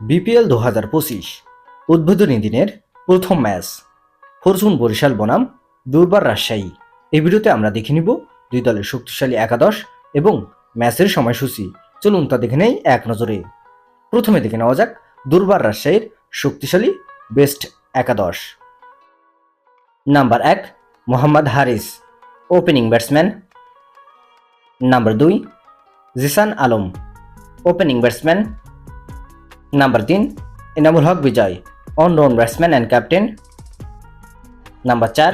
BPL দু হাজার পঁচিশ, উদ্বোধনী দিনের প্রথম ম্যাচ। ফরচুন বরিশাল বনাম, দুর্বার রাজশাহী। এই ভিডিওতে আমরা দেখে নিব দুই দলের শক্তিশালী একাদশ এবং ম্যাচের সময়সূচি। চলুন তা দেখে নেই এক নজরে। প্রথমে দেখে নেওয়া যাক দুর্বার রাজশাহীর শক্তিশালী বেস্ট একাদশ। নাম্বার এক, Mohammad Haris, opening batsman. Number দুই, Zeeshan Alam, opening batsman. Number তিন Enamul Haque Bijoy allround batsman and captain number চার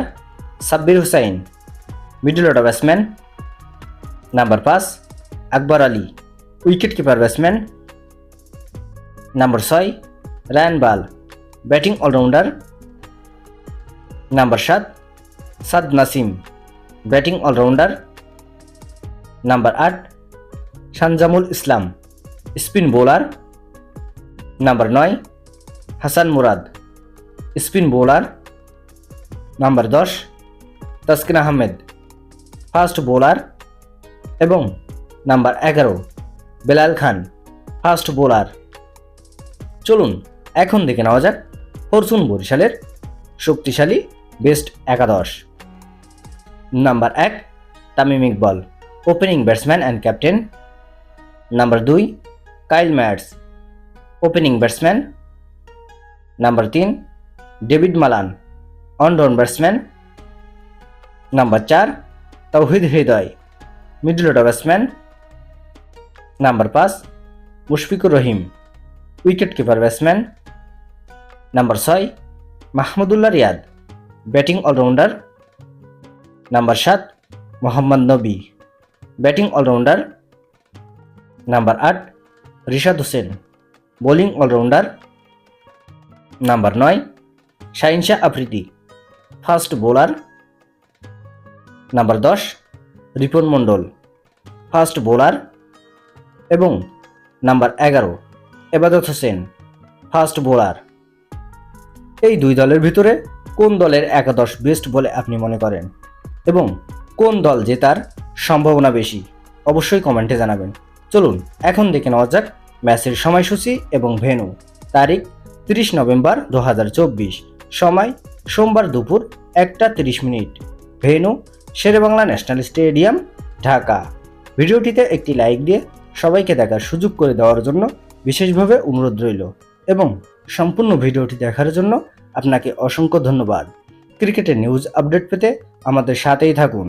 Sabbir Hossain middle order batsman number পাঁচ Akbar Ali wicket keeper batsman number ছয় Ryan Burl batting allrounder number সাত Saad Nasim batting allrounder number আট Shanjamul Islam spin bowler number নয়, Hasan Murad, spin bowler. Number দশ, Taskin Ahmed, fast bowler. এবং number এগারো, বেলাল খান, fast bowler. চলুন, এখন দেখে নেওয়া যাক ফরচুন বরিশালের শক্তিশালী বেস্ট একাদশ। নাম্বার এক, Tamim Iqbal, opening batsman and captain number দুই, Kyle Mayers opening batsman number তিন David Malan one down batsman number চার Towhid Hridoy middle order batsman number পাঁচ Mushfiqur Rahim wicket keeper batsman number ছয় Mahmudullah Riyad batting allrounder number সাত Mohammad Nabi batting allrounder number আট Rishad Hossain bowling allrounder number নয় Shaheen Shah Afridi fast bowler number দশ Ripon Mondal fast bowler এবং number এগারো এবাদত Hossain fast bowler এই দুই দলের ভিতরে কোন দলের একাদশ বেস্ট বলে আপনি মনে করেন? এবং কোন দল জেতার সম্ভাবনা বেশি? অবশ্যই কমেন্টে জানাবেন। চলুন, এখন দেখে নেওয়া যাক ম্যাচের সময়সূচি এবং ভেনু তারিখ তিরিশ নভেম্বর দু হাজার চব্বিশ। সময় সোমবার দুপুর একটা তিরিশ minute. Venue, Sherebangla national stadium, Dhaka. ভিডিওটিতে একটি লাইক দিয়ে সবাইকে দেখার সুযোগ করে দেওয়ার জন্য বিশেষভাবে অনুরোধ রইল এবং সম্পূর্ণ ভিডিওটি দেখার জন্য আপনাকে অসংখ্য ধন্যবাদ। ক্রিকেটের নিউজ আপডেট পেতে আমাদের সাথেই থাকুন।